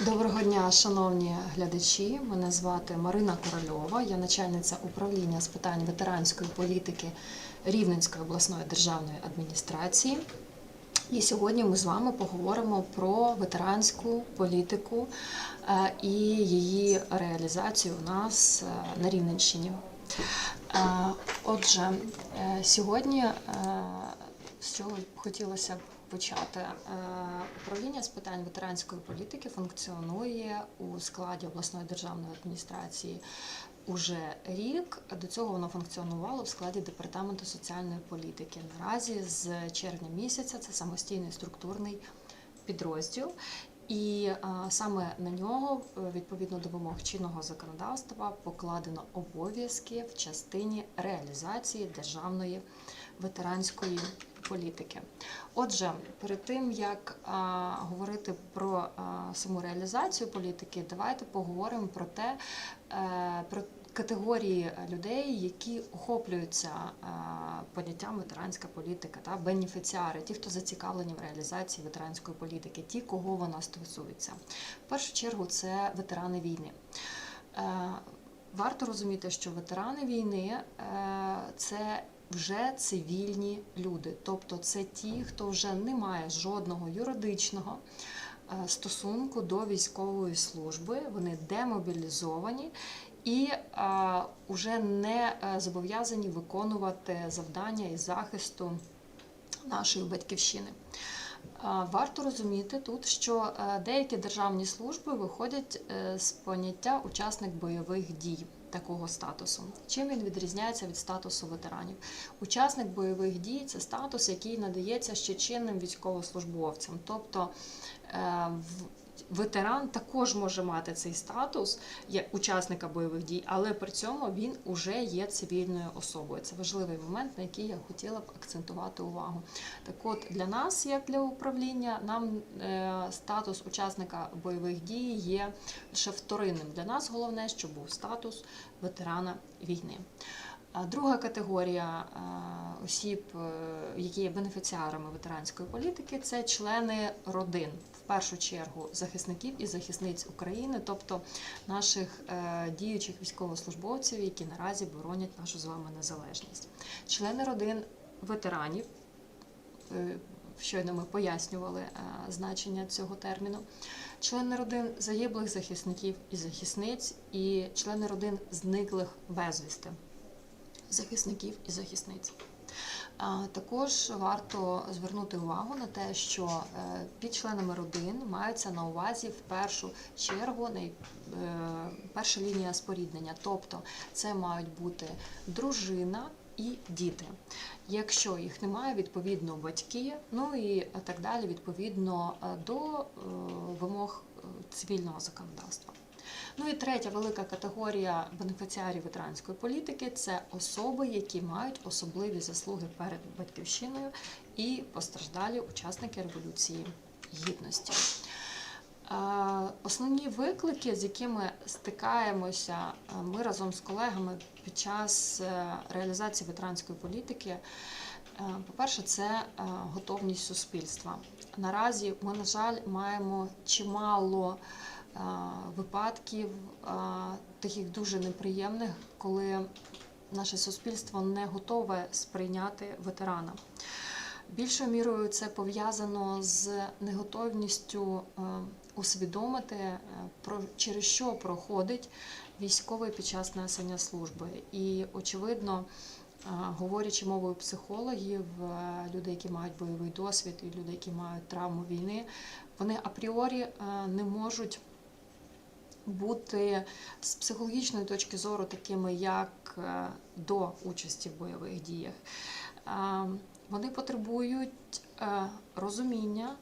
Доброго дня, шановні глядачі. Мене звати Марина Корольова. Я начальниця управління з питань ветеранської політики Рівненської обласної державної адміністрації. І сьогодні ми з вами поговоримо про ветеранську політику е, і її реалізацію у нас е, на Рівненщині. Е, Отже, сьогодні з чого хотілося б почати. Е, Управління з питань ветеранської політики функціонує у складі обласної державної адміністрації уже рік. До цього воно функціонувало в складі департаменту соціальної політики. Наразі з червня місяця це самостійний структурний підрозділ. І а, саме на нього, е, відповідно до вимог чинного законодавства, покладено обов'язки в частині реалізації державної ветеранської політики. Отже, перед тим як а, говорити про а, саму реалізацію політики, давайте поговоримо про те, е, про категорії людей, які охоплюються е, поняттям ветеранська політика та бенефіціари, ті, хто зацікавлені в реалізації ветеранської політики, ті, кого вона стосується. В першу чергу це ветерани війни. Е, Варто розуміти, що ветерани війни е, це вже цивільні люди, тобто це ті, хто вже не має жодного юридичного е, стосунку до військової служби, вони демобілізовані і е, вже не е, зобов'язані виконувати завдання із захисту нашої батьківщини. Е, Варто розуміти тут, що е, деякі державні служби виходять е, з поняття учасник бойових дій такого статусу. Чим він відрізняється від статусу ветеранів? Учасник бойових дій це статус, який надається ще чинним військовослужбовцям. Тобто е, в- ветеран також може мати цей статус як учасника бойових дій, але при цьому він уже є цивільною особою. Це важливий момент, на який я хотіла б акцентувати увагу. Так от для нас, як для управління, нам е, статус учасника бойових дій є лише вторинним. Для нас головне, щоб був статус ветерана війни. Друга категорія е, осіб, е, які є бенефіціарами ветеранської політики, це члени родин, в першу чергу захисників і захисниць України, тобто наших е, діючих військовослужбовців, які наразі боронять нашу з вами незалежність. Члени родин ветеранів. Щойно ми пояснювали значення цього терміну. Члени родин загиблих захисників і захисниць, і члени родин зниклих безвісти захисників і захисниць. Також варто звернути увагу на те, що е, під членами родин маються на увазі в першу чергу е, перша лінія споріднення, тобто це мають бути дружина і діти. Якщо їх немає, відповідно батьки, ну і так далі, відповідно е, до вимог цивільного законодавства. Ну і третя велика категорія бенефіціарів ветеранської політики це особи, які мають особливі заслуги перед батьківщиною і постраждалі учасники революції гідності. Е, Основні виклики, з якими стикаємося е, ми разом з колегами під час е, реалізації ветеранської політики, по-перше, це готовність суспільства. Наразі ми, на жаль, маємо чимало випадків е, таких дуже неприємних, коли наше суспільство не готове сприйняти ветерана. Більшою мірою це пов'язано з неготовністю е, усвідомити, е, через що проходить військовий під час несення служби. І, очевидно, е, говорячи мовою психологів, е, люди, які мають бойовий досвід, і люди, які мають травму війни, вони апріорі е, не можуть бути з психологічної точки зору такими, як е, до участі в бойових діях. Е, Вони потребують е, розуміння,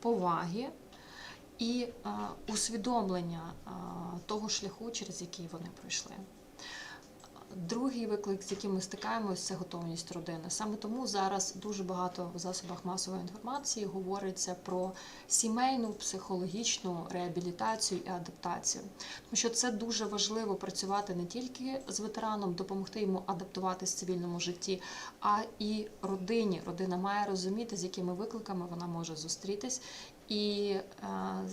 поваги і усвідомлення того шляху, через який вони пройшли. Другий виклик, з яким ми стикаємося, це готовність родини. Саме тому зараз дуже багато в засобах масової інформації говориться про сімейну психологічну реабілітацію і адаптацію. Тому що це дуже важливо працювати не тільки з ветераном, допомогти йому адаптуватись в цивільному житті, а і родині. Родина має розуміти, з якими викликами вона може зустрітись, і е,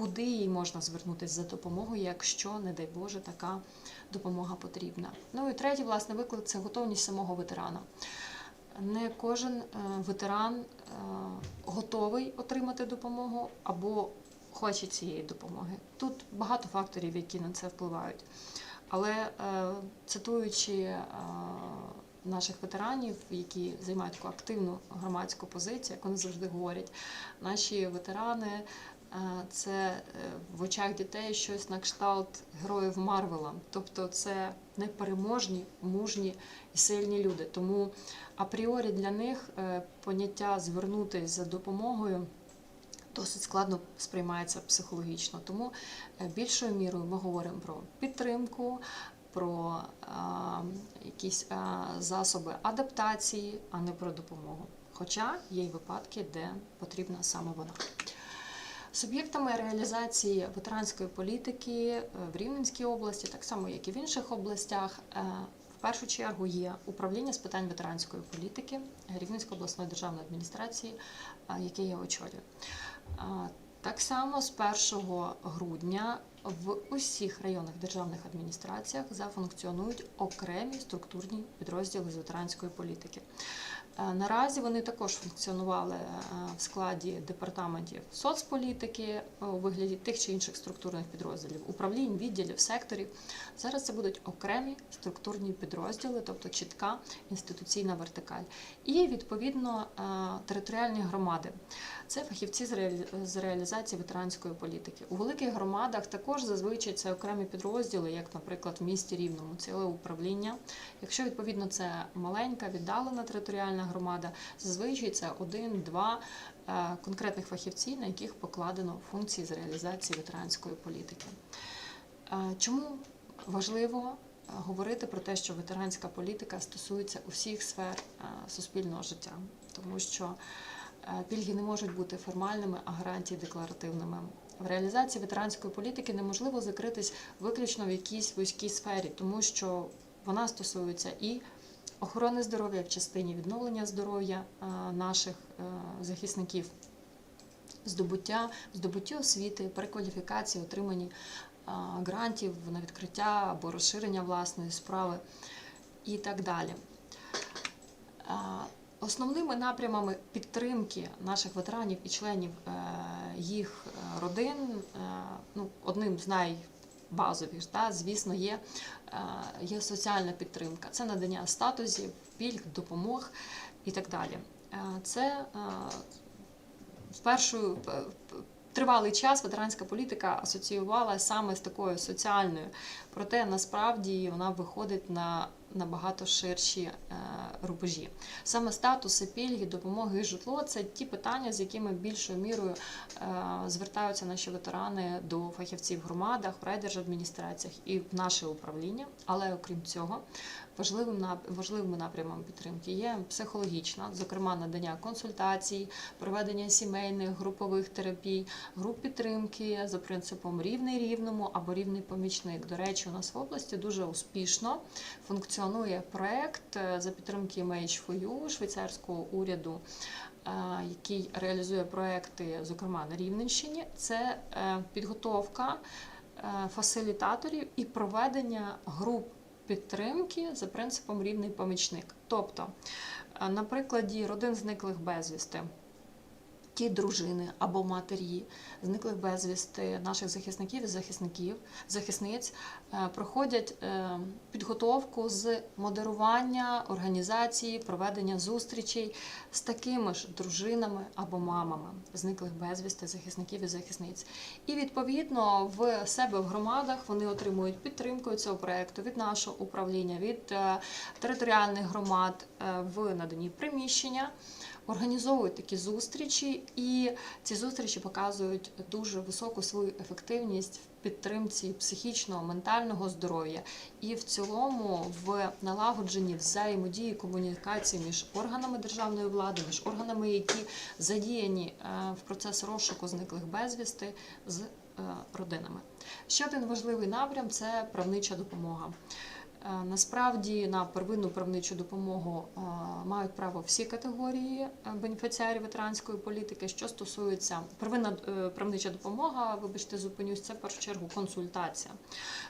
куди їй можна звернутися за допомогою, якщо, не дай Боже, така допомога потрібна. Ну і третій, власне, виклик це готовність самого ветерана. Не кожен е, ветеран е, готовий отримати допомогу або хоче цієї допомоги. Тут багато факторів, які на це впливають. Але е, цитуючи наших ветеранів, які займають таку активну громадську позицію, як вони завжди говорять, наші ветерани це е, в очах дітей щось на кшталт героїв Марвела. Тобто це непереможні, мужні і сильні люди. Тому апріорі для них е, поняття звернутися за допомогою досить складно сприймається психологічно. Тому е, більшою мірою ми говоримо про підтримку, про а, якісь а, засоби адаптації, а не про допомогу. Хоча є й випадки, де потрібна саме вона. Суб'єктами реалізації ветеранської політики е, в Рівненській області, так само як і в інших областях, е, в першу чергу є управління з питань ветеранської політики Рівненської обласної державної адміністрації, е, яке я очолюю. Так само з 1 грудня в усіх районних державних адміністраціях зафункціонують окремі структурні підрозділи з ветеранської політики. Е, Наразі вони також функціонували е, в складі департаментів соцполітики е, у вигляді тих чи інших структурних підрозділів, управлінь, відділів, секторів. Зараз це будуть окремі структурні підрозділи, тобто чітка інституційна вертикаль. І відповідно територіальні громади. Це фахівці з реалізації ветеранської політики. У великих громадах також зазвичай це окремі підрозділи, як, наприклад, в місті Рівному, ціле управління. Якщо відповідно це маленька, віддалена територіальна громада, зазвичай це один-два е, конкретних фахівці, на яких покладено функції з реалізації ветеранської політики. Е, Чому важливо е, говорити про те, що ветеранська політика стосується усіх сфер суспільного життя, тому що пільги не можуть бути формальними, а гарантії декларативними. В реалізації ветеранської політики неможливо закритись виключно в якійсь вузькій сфері, тому що вона стосується і охорони здоров'я в частині відновлення здоров'я е, наших е, захисників, здобуття, здобуття освіти, перекваліфікації, отримані грантів на відкриття або розширення власної справи і так далі. Основними напрямами підтримки наших ветеранів і членів е, їх е, родин, е, ну, одним з найбазових, та, звісно, є, е, є соціальна підтримка. Це надання статусів, пільг, допомог і так далі. Е, Це е, в першу п- п- тривалий час ветеранська політика асоціювала саме з такою соціальною, проте насправді вона виходить на набагато ширші е, рубежі. Саме статуси, пільги, допомоги і житло це ті питання, з якими більшою мірою е, звертаються наші ветерани до фахівців в громадах, в райдержадміністраціях і в наше управління. Але окрім цього, важливим важливими напрямами підтримки є психологічна, зокрема надання консультацій, проведення сімейних групових терапій, груп підтримки за принципом рівний рівному або рівний помічник. До речі, у нас в області дуже успішно функціонує проект е, за підтримки MH4U швейцарського уряду, е, який реалізує проекти, зокрема на Рівненщині. Це е, підготовка фасилітаторів і проведення груп підтримки за принципом рівний помічник. Тобто, на прикладі родин зниклих безвісти. Ті дружини або матері. Зниклих безвісти наших захисників і захисників, захисниць е, проходять е, підготовку з модерування, організації, проведення зустрічей з такими ж дружинами або мамами. Зниклих безвісти захисників і захисниць. І відповідно в себе в громадах вони отримують підтримку цього проекту від нашого управління, від е, територіальних громад в наданні приміщення організовують такі зустрічі, і ці зустрічі показують дуже високу свою ефективність в підтримці психічного, ментального здоров'я і в цілому в налагодженні взаємодії комунікації між органами державної влади, між органами, які задіяні е, в процес розшуку зниклих безвісти з е, родинами. Ще один важливий напрям це правнича допомога. Е, Насправді на первинну правничу допомогу е, мають право всі категорії е, бенефіціарів ветеранської політики. Що стосується первинна правнича допомога, вибачте, зупинюсь, це в першу чергу консультація.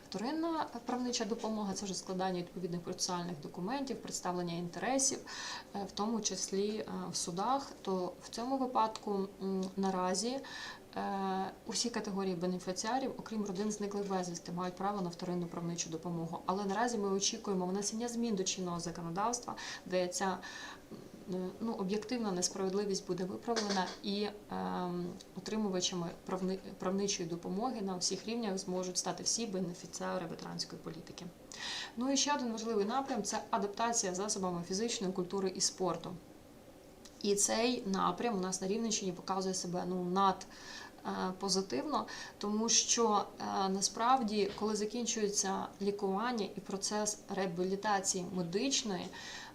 Вторинна правнича допомога це вже складання відповідних процесуальних документів, представлення інтересів, в тому числі в судах. То в цьому випадку наразі Усі категорії бенефіціарів, окрім родин зниклих безвісти, мають право на вторинну правничу допомогу. Але наразі ми очікуємо внесення змін до чинного законодавства, де ця ну, об'єктивна несправедливість буде виправлена і ем, отримувачами правни, правничої допомоги на всіх рівнях зможуть стати всі бенефіціари ветеранської політики. Ну і ще один важливий напрям це адаптація засобами фізичної культури і спорту. І цей напрям у нас на Рівненщині показує себе ну над е, позитивно, тому що е, насправді, коли закінчується лікування і процес реабілітації медичної,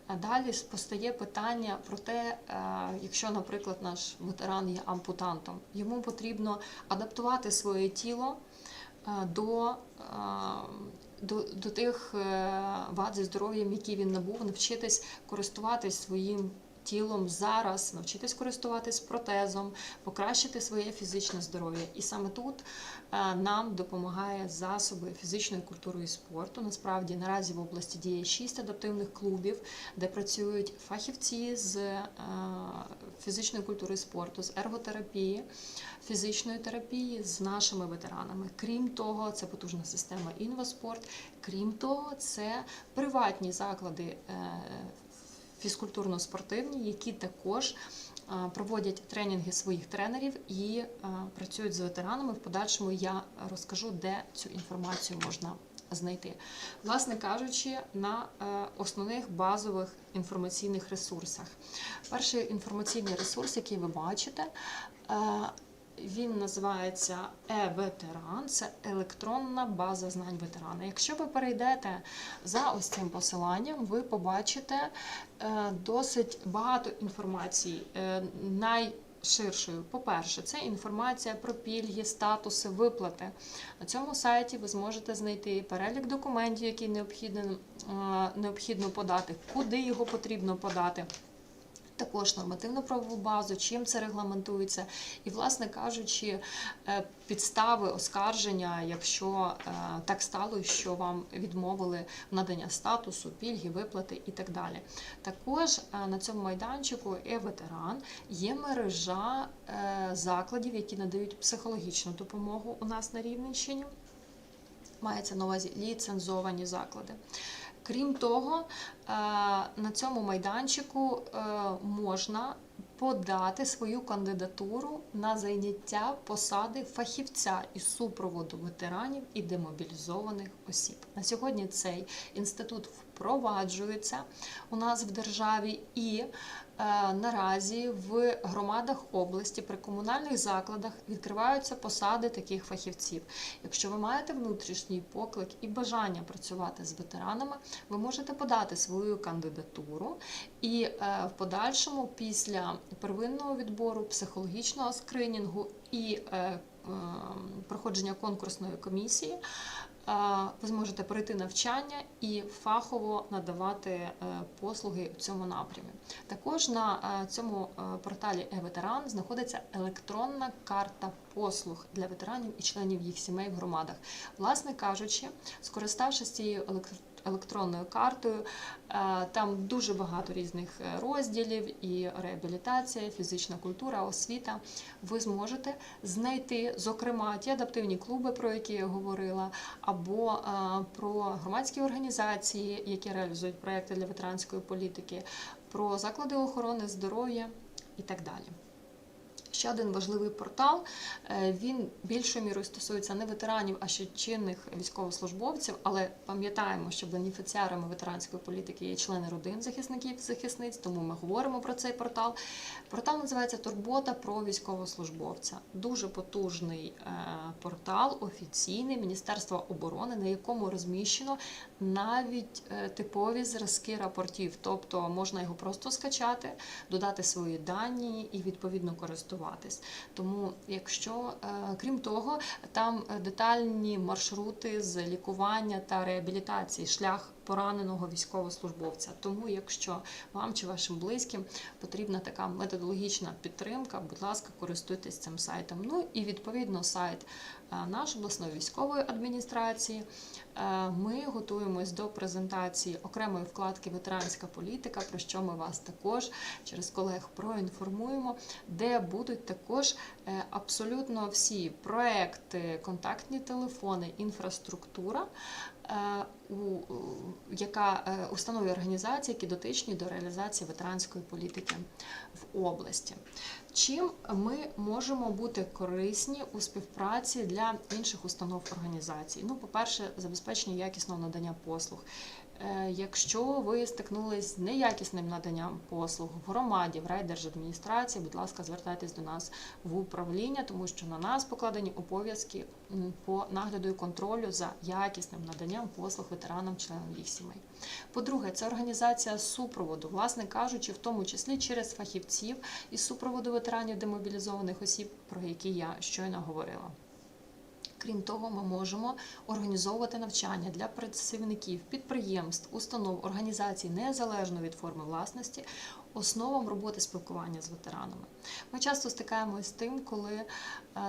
е, далі постає питання про те, якщо, наприклад, наш ветеран є ампутантом, йому потрібно адаптувати своє тіло до, до, до тих вад зі здоров'ям, які він набув, навчитись користуватись своїм тілом зараз, навчитись користуватись протезом, покращити своє фізичне здоров'я. І саме тут е, нам допомагає засоби фізичної культури і спорту. Насправді наразі в області діє шість адаптивних клубів, де працюють фахівці з е, фізичної культури і спорту, з ерготерапії, фізичної терапії з нашими ветеранами. Крім того, це потужна система інваспорт. Крім того, це приватні заклади. Фізкультурно-спортивні, які також проводять тренінги своїх тренерів і працюють з ветеранами. В подальшому я розкажу, де цю інформацію можна знайти. Власне кажучи, на е, основних базових інформаційних ресурсах. Перший інформаційний ресурс, який ви бачите, е, він називається е-ветеран, це електронна база знань ветерана. Якщо ви перейдете за ось цим посиланням, ви побачите е, досить багато інформації. Е, Найширшою, по-перше, це інформація про пільги, статуси, виплати. На цьому сайті ви зможете знайти перелік документів, які необхідно, е, необхідно подати, куди його потрібно подати. Також нормативно-правову базу, чим це регламентується, і, власне кажучи, е, підстави оскарження, якщо е, так стало, що вам відмовили надання статусу, пільги, виплати і так далі. Також е, на цьому майданчику е-ветеран є мережа закладів, які надають психологічну допомогу у нас на Рівненщині. Мається на увазі ліцензовані заклади. Крім того, е, на цьому майданчику е, можна подати свою кандидатуру на зайняття посади фахівця із супроводу ветеранів і демобілізованих осіб. На сьогодні цей інститут впроваджується у нас в державі і е, наразі в громадах області при комунальних закладах відкриваються посади таких фахівців. Якщо ви маєте внутрішній поклик і бажання працювати з ветеранами, ви можете подати свою кандидатуру і е, в подальшому, після первинного відбору, психологічного скринінгу і е, проходження конкурсної комісії. Ви зможете пройти навчання і фахово надавати е, послуги у цьому напрямі. Також на е, цьому е, порталі «Е-ветеран» знаходиться електронна карта послуг для ветеранів і членів їх сімей в громадах. Власне кажучи, скориставшись цією електронною електронною картою. Е, Там дуже багато різних е, розділів і реабілітація, фізична культура, освіта. Ви зможете знайти, зокрема, ті адаптивні клуби, про які я говорила, або е, про громадські організації, які реалізують проекти для ветеранської політики, про заклади охорони здоров'я і так далі. Ще один важливий портал. е, Він більшою мірою стосується не ветеранів, а ще чинних військовослужбовців. Але пам'ятаємо, що бенефіціарами ветеранської політики є члени родин захисників захисниць, тому ми говоримо про цей портал. Портал називається Турбота про військовослужбовця. Дуже потужний е, портал, офіційний Міністерства оборони, на якому розміщено навіть е, типові зразки рапортів. Тобто можна його просто скачати, додати свої дані і відповідно користуватись. Тому, якщо е, крім того, там е, детальні маршрути з лікування та реабілітації, шлях пораненого військовослужбовця. Тому, якщо вам чи вашим близьким потрібна така методологічна підтримка, будь ласка, користуйтесь цим сайтом. Ну і відповідно сайт е, нашої обласної військової адміністрації. Е, Ми готуємось до презентації окремої вкладки Ветеранська політика, про що ми вас також через колег проінформуємо, де будуть також е, абсолютно всі проекти, контактні телефони, інфраструктура. Е, у- у- Яка е, установи організації, які дотичні до реалізації ветеранської політики в області. Чим ми можемо бути корисні у співпраці для інших установ організацій? Ну, по-перше, забезпечення якісного надання послуг. Е, Якщо ви стикнулись з неякісним наданням послуг в громаді, в райдержадміністрації, будь ласка, звертайтесь до нас в управління, тому що на нас покладені обов'язки по нагляду і контролю за якісним наданням послуг ветеранам, членам їх сімей. По-друге, це організація супроводу, власне кажучи, в тому числі через фахівців із супроводу ветеранів демобілізованих осіб, про які я щойно говорила. Крім того, ми можемо організовувати навчання для працівників підприємств, установ, організацій незалежно від форми власності, основам роботи спілкування з ветеранами. Ми часто стикаємося з тим, коли е,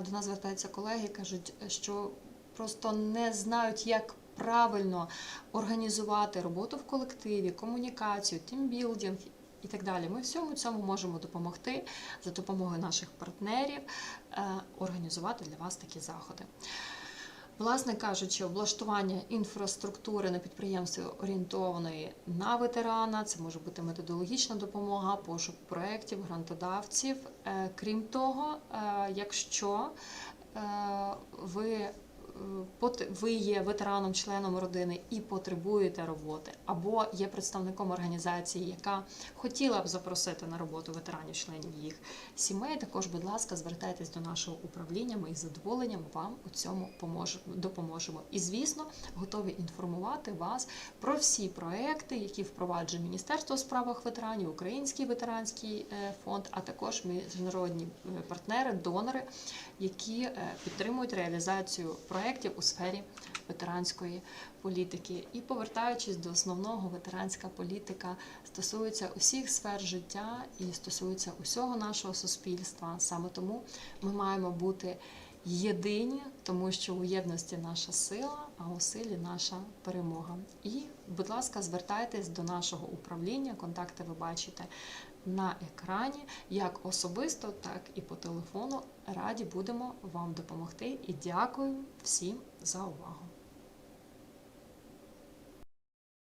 до нас звертаються колеги і кажуть, що просто не знають, як правильно організувати роботу в колективі, комунікацію, тімбілдинг і так далі. Ми всьому цьому можемо допомогти за допомогою наших партнерів е, організувати для вас такі заходи. Власне кажучи, облаштування інфраструктури на підприємстві орієнтованої на ветерана, це може бути методологічна допомога, пошук проєктів, грантодавців. Е, Крім того, е, якщо ви ви є ветераном, членом родини і потребуєте роботи, або є представником організації, яка хотіла б запросити на роботу ветеранів, членів їх сімей, також, будь ласка, звертайтесь до нашого управління. Ми із задоволенням вам у цьому допоможемо. І, звісно, готові інформувати вас про всі проекти, які впроваджує Міністерство у справах ветеранів, Український ветеранський е, фонд, а також міжнародні е, партнери, донори, які е, підтримують реалізацію проєктів у сфері ветеранської політики. І повертаючись до основного, ветеранська політика стосується усіх сфер життя і стосується усього нашого суспільства. Саме тому ми маємо бути єдині, тому що у єдності наша сила, а у силі наша перемога. І, будь ласка, звертайтесь до нашого управління. Контакти ви бачите на екрані, як особисто, так і по телефону. Раді будемо вам допомогти. І дякую всім за увагу.